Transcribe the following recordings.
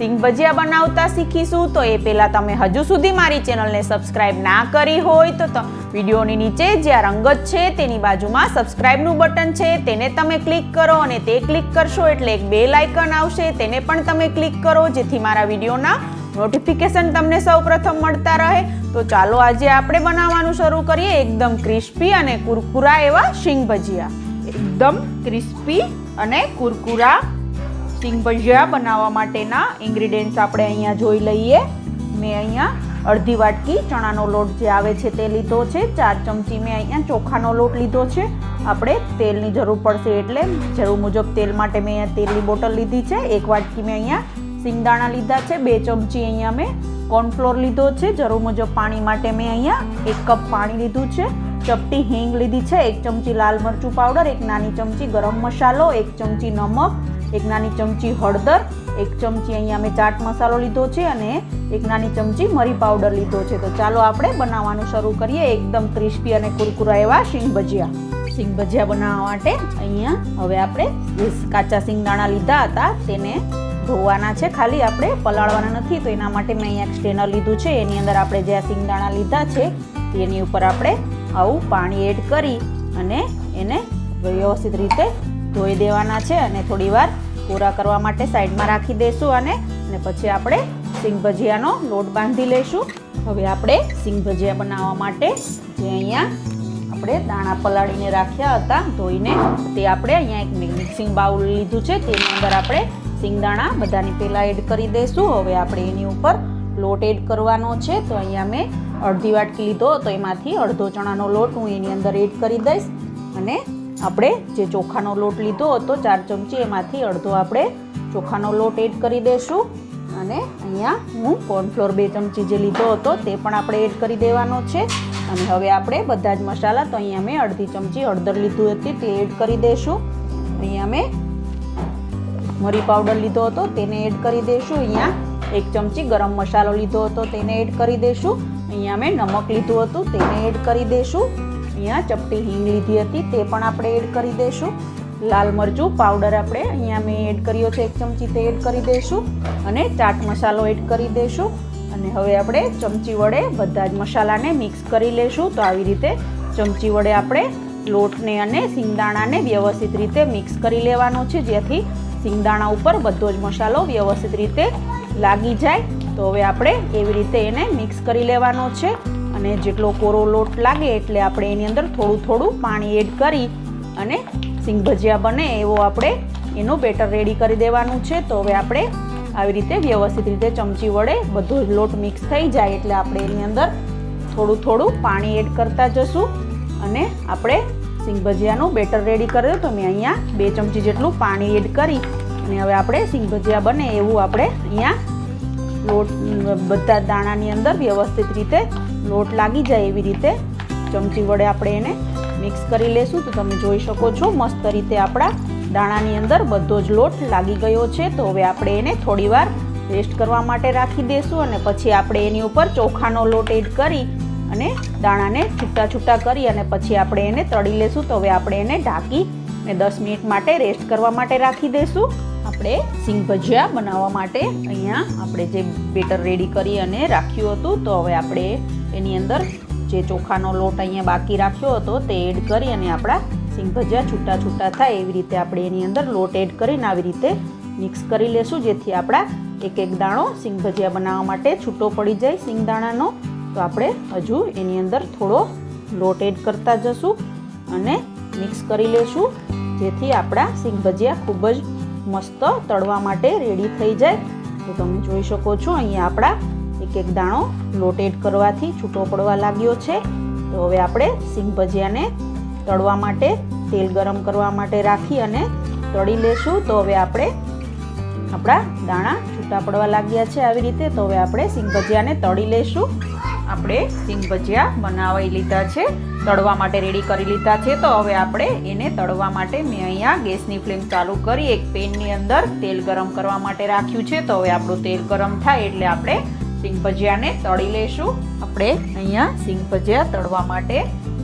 સિંગ ભજીયા બનાવતા શીખીશું, તો એ પહેલાં તમે હજુ સુધી મારી ચેનલને સબસ્ક્રાઇબ ના કરી હોય તો વિડીયોની નીચે જ્યાં રંગત છે, તેની બાજુમાં સબસ્ક્રાઇબનું બટન છે, તેને તમે ક્લિક કરો અને તે ક્લિક કરશો એટલે એક બેલ આઇકન આવશે, તેને પણ તમે ક્લિક કરો, જેથી મારા વિડીયોના નોટિફિકેશન તમને સૌપ્રથમ મળતા રહે. તો ચાલો આજે આપણે બનાવવાનું શરૂ કરીએ એકદમ ક્રિસ્પી અને કુરકુરા એવા શીંગ ભજીયા. એકદમ ક્રિસ્પી અને કુરકુરા સિંગ ભજીયા બનાવવા માટેના ઇન્ગ્રીડિયન્ટ્સ આપણે અહીંયા જોઈ લઈએ. મેં અહીંયા અડધી વાટકી ચણાનો લોટ જે આવે છે તે લીધો છે. ચાર ચમચી મેં અહીંયા ચોખાનો લોટ લીધો છે. આપણે તેલની જરૂર પડશે એટલે જરૂર મુજબ તેલ માટે મેં અહીંયા તેલની બોટલ લીધી છે. એક વાટકી મેં અહીંયા સિંગદાણા લીધા છે. બે ચમચી અહીંયા મેં કોર્નફ્લોર લીધો છે. જરૂર મુજબ પાણી માટે મેં અહીંયા એક કપ પાણી લીધું છે. ચપટી હિંગ લીધી છે. એક ચમચી લાલ મરચું પાવડર એક નાની ચમચી ગરમ મસાલો, એક ચમચી નમક એક નાની ચમચી હળદર, એક ચમચી અહીંયા મેં ચાટ મસાલો લીધો છે અને એક નાની ચમચી મરી પાવડર લીધો છે. તો ચાલો આપણે બનાવવાનું શરૂ કરીએ એકદમ ક્રિસ્પી અને કુરકુરા એવા શીંગ ભજીયા. શીંગ ભજીયા બનાવવા માટે અહીંયા હવે આપણે કાચા શીંગદાણા લીધા હતા. તેને ધોવાના છે ખાલી, આપણે પલાળવાના નથી. તો એના માટે મેં અહીંયા સ્ટેનર લીધું છે. એની અંદર આપણે જે આ સિંગદાણા લીધા છે, તેની ઉપર આપણે આવું પાણી એડ કરી અને એને વ્યવસ્થિત રીતે ધોઈ દેવાના છે અને થોડીવાર પૂરા કોરા કરવા માટે સાઈડમાં રાખી દઈશું અને અને પછી આપણે સિંગ ભજીયાનો લોટ બાંધી લઈશું હવે આપણે સિંગ ભજીયા બનાવવા માટે જે અહીંયા આપણે દાણા પલાળીને રાખ્યા હતા, ધોઈને તે આપણે અહીંયા એક મિક્સિંગ બાઉલ લીધું છે. તેની અંદર આપણે સિંગદાણા બધાની પહેલાં એડ કરી દઈશું હવે આપણે એની ઉપર લોટ એડ કરવાનો છે. તો અહીંયા મેં અડધી વાટકી લીધો, તો એમાંથી અડધો ચણાનો લોટ હું એની અંદર એડ કરી દઈશ. અને આપણે જે ચોખાનો લોટ લીધો હતો ચાર ચમચી, એમાંથી અડધો આપણે ચોખાનો લોટ એડ કરી દઈશું અને અહીંયા હું કોર્નફ્લોર બે ચમચી જે લીધો હતો તે પણ આપણે એડ કરી દેવાનો છે. અને હવે આપણે બધા જ મસાલા, તો અહીંયા મેં અડધી ચમચી હળદર લીધું હતી તે એડ કરી દઈશું અહીંયા મેં મરી પાવડર લીધો હતો તેને એડ કરી દઈશું અહીંયા એક ચમચી ગરમ મસાલો લીધો હતો તેને એડ કરી દઈશું અહીંયા મેં નમક લીધું હતું તેને એડ કરી દઈશું અહીંયા ચપટી હિંગ લીધી હતી, તે પણ આપણે એડ કરી દઈશું. લાલ મરચું, પાવડર આપણે અહીંયા મેં એડ કર્યો છે, એક ચમચી તે એડ કરી દઈશું. અને ચાટ મસાલો એડ કરી દઈશું. અને હવે આપણે ચમચી વડે બધા જ મસાલાને મિક્સ કરી લઈશું. તો આવી રીતે ચમચી વડે આપણે લોટને અને સિંગદાણાને વ્યવસ્થિત રીતે મિક્સ કરી લેવાનો છે, જેથી સિંગદાણા ઉપર બધો જ મસાલો વ્યવસ્થિત રીતે લાગી જાય. તો હવે આપણે એવી રીતે એને મિક્સ કરી લેવાનો છે. અને જેટલો કોરો લોટ લાગે એટલે આપણે એની અંદર થોડું થોડું પાણી એડ કરી અને સિંગ ભજીયા બને એવો આપણે એનું બેટર રેડી કરી દેવાનું છે. તો હવે આપણે આવી રીતે વ્યવસ્થિત રીતે ચમચી વડે બધો લોટ મિક્સ થઈ જાય એટલે આપણે એની અંદર થોડું થોડું પાણી એડ કરતા જશું અને આપણે સિંગ ભજીયાનું બેટર રેડી કરી તો મેં અહીંયા બે ચમચી જેટલું પાણી એડ કરી અને હવે આપણે સિંગ ભજીયા બને એવું આપણે અહીંયા લોટ, બધા દાણાની અંદર વ્યવસ્થિત રીતે લોટ લાગી જાય એવી રીતે. ચમચી વડે આપણે એને મિક્સ કરી લેશું. તો તમે જોઈ શકો છો, મસ્ત રીતે આપણા દાણાની અંદર બધો જ લોટ લાગી ગયો છે. તો હવે આપણે એને થોડીવાર રેસ્ટ કરવા માટે રાખી દઈશું અને પછી આપણે એની ઉપર ચોખાનો લોટ એડ કરી અને દાણાને છૂટા છૂટા કરી અને પછી આપણે એને તળી લેશું. તો હવે આપણે એને ઢાંકી ને દસ મિનિટ માટે રેસ્ટ કરવા માટે રાખી દઈશું આપણે સિંગ ભજીયા બનાવવા માટે અહીંયા આપણે જે બેટર રેડી કરી અને રાખ્યું હતું, તો હવે આપણે એની અંદર જે ચોખાનો લોટ અહીંયા બાકી રાખ્યો હતો તે એડ કરી અને આપણા સિંગ ભજીયા છૂટા છૂટા થાય એવી રીતે આપણે એની અંદર લોટ એડ કરીને આવી રીતે મિક્સ કરી લેશું, જેથી આપણા એક એક દાણો સિંગ ભજીયા બનાવવા માટે છૂટો પડી જાય સિંગ દાણાનો. તો આપણે હજુ એની અંદર થોડો લોટ એડ કરતા જશું અને મિક્સ કરી લેશું, જેથી આપણા સિંગ ભજીયા ખૂબ જ મસ્ત તળવા માટે રેડી થઈ જાય. તો તમે જોઈ શકો છો, અહીંયા આપણા એક એક દાણો લોટ કરવાથી છૂટો પડવા લાગ્યો છે. તો હવે આપણે સિંગ ભજીયાને તળવા માટે, તેલ ગરમ કરવા માટે રાખી અને તળી લેશું. તો હવે આપણે આપણા દાણા છૂટા પડવા લાગ્યા છે આવી રીતે. તો હવે આપણે સિંગ ભજીયાને તળી લેશું. આપણે સિંગ ભજીયા બનાવી લીધા છે, તળવા માટે રેડી કરી લીધા છે. તો હવે આપણે એને તળવા માટે મેં અહીંયા ગેસની ફ્લેમ ચાલુ કરી, એક પેનની અંદર તેલ ગરમ કરવા માટે રાખ્યું છે. તો હવે આપણું તેલ ગરમ થાય એટલે આપણે સિંગ ભજીયાને તળી લઈશું. આપણે અહીંયા સિંગ ભજીયા તળવા માટે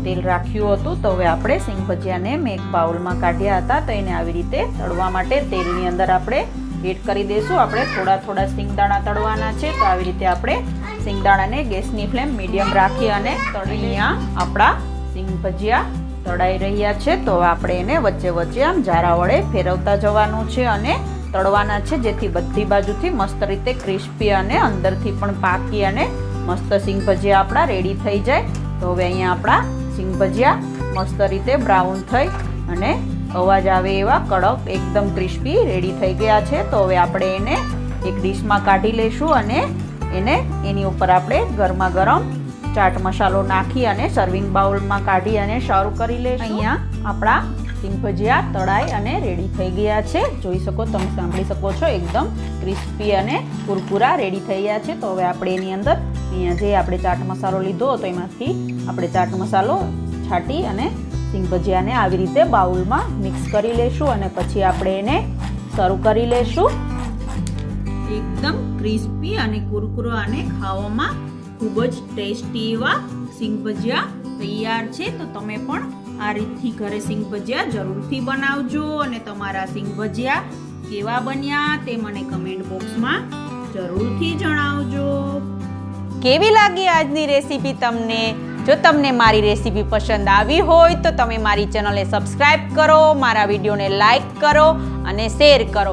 તેલ રાખ્યું હતું. તો હવે આપણે સિંગ ભજીયાને મેં એક બાઉલમાં કાઢ્યા હતા. તો એને આવી રીતે તળવા માટે તેલની અંદર આપણે એડ કરી દઈશું. આપણે થોડા થોડા સિંગદાણા તળવાના છે. તો આવી રીતે આપણે સિંગદાણાને ગેસની ફ્લેમ મીડિયમ રાખી અને અહીંયા આપણા સિંગ ભજીયા તળાઈ રહ્યા છે. તો આપણે એને વચ્ચે વચ્ચે આમ જારા વડે ફેરવતા જવાનું છે અને તળવાના છે. જેથી બધી બાજુથી મસ્ત રીતે ક્રિસ્પી અને અંદરથી પણ પાકી અને મસ્ત સિંગ ભજીયા આપણા રેડી થઈ જાય. તો હવે અહીંયા આપણા સિંગ ભજીયા મસ્ત રીતે બ્રાઉન થઈ અને અવાજ આવે એવા કડક એકદમ ક્રિસ્પી રેડી થઈ ગયા છે. તો હવે આપણે એને એક ડીશમાં કાઢી લઈશું અને એને એની ઉપર આપણે ગરમા ગરમ ચાટ મસાલો નાખી અને સર્વિંગ બાઉલમાં કાઢી અને સર્વ કરી લઈશું. અહીંયા. આપણા સિંગ ભજીયા તળાઈ અને રેડી થઈ ગયા છે. જોઈ શકો તમે સાંભળી શકો છો એકદમ ક્રિસ્પી અને કુરકુરા રેડી થઈ ગયા છે. તો હવે આપણે એની અંદર અહીંયા જે આપણે ચાટ મસાલો લીધો હતો એમાંથી આપણે ચાટ મસાલો છાંટી અને સિંગ ભજીયાને આવી રીતે બાઉલમાં મિક્સ કરી લેશું અને પછી આપણે એને સર્વ કરી લેશું એકદમ ક્રિસ્પી અને કુરકુરો અને ખાવામાં ખૂબ જ ટેસ્ટી એવા સિંગ ભજીયા તૈયાર છે. તો તમે પણ આ રીતથી ઘરે સિંગ ભજીયા જરૂરથી બનાવજો અને તમારા સિંગ ભજીયા કેવા બન્યા તે મને કમેન્ટ બોક્સમાં જરૂરથી જણાવજો. કેવી લાગી આજની રેસીપી તમને? જો તમને મારી રેસીપી પસંદ આવી હોય તો તમે મારી ચેનલને સબસ્ક્રાઈબ કરો, મારા વિડીયોને લાઈક કરો અને શેર કરો.